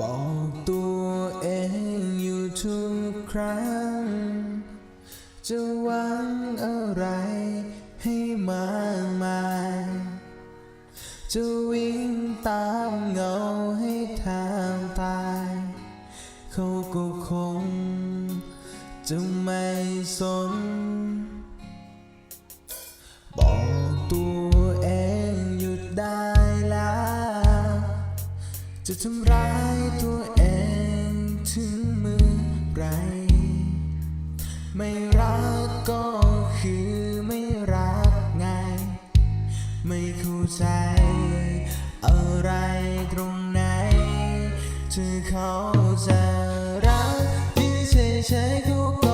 บอกตัวเองอยู่ทุกครั้ง จะหวังอะไรให้มากมาย จะวิ่งตามเงาให้ทางตาย เขาก็คง จะไม่สน จะทำร้ายตัวเองถึงมือไร ไม่รักก็คือไม่รักไง ไม่เข้าใจอะไรตรงไหนเธอเขาจะรักที่เฉยๆเขาก็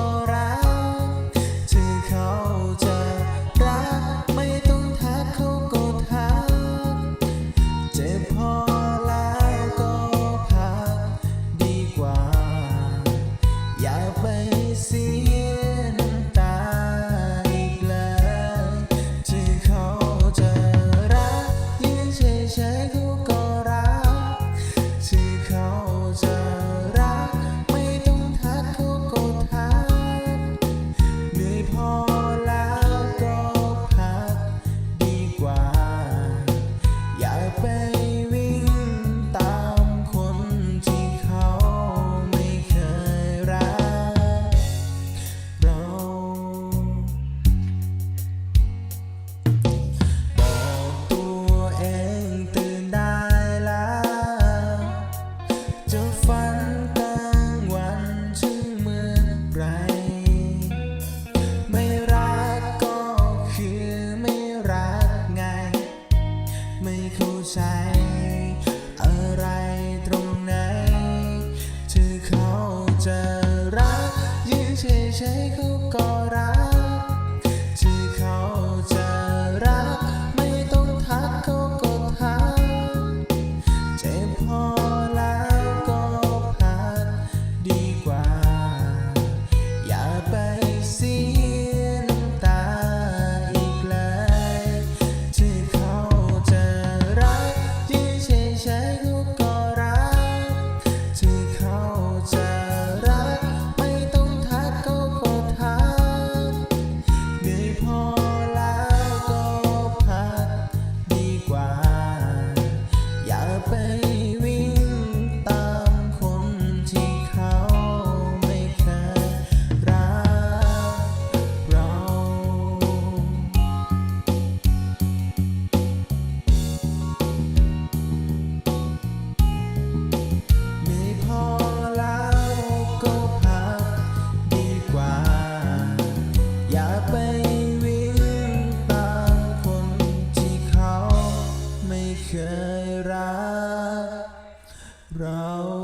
ไม่เข้าใจ อะไรตรงไหนเธอเขาจะรักยืนเฉยๆเขา เรา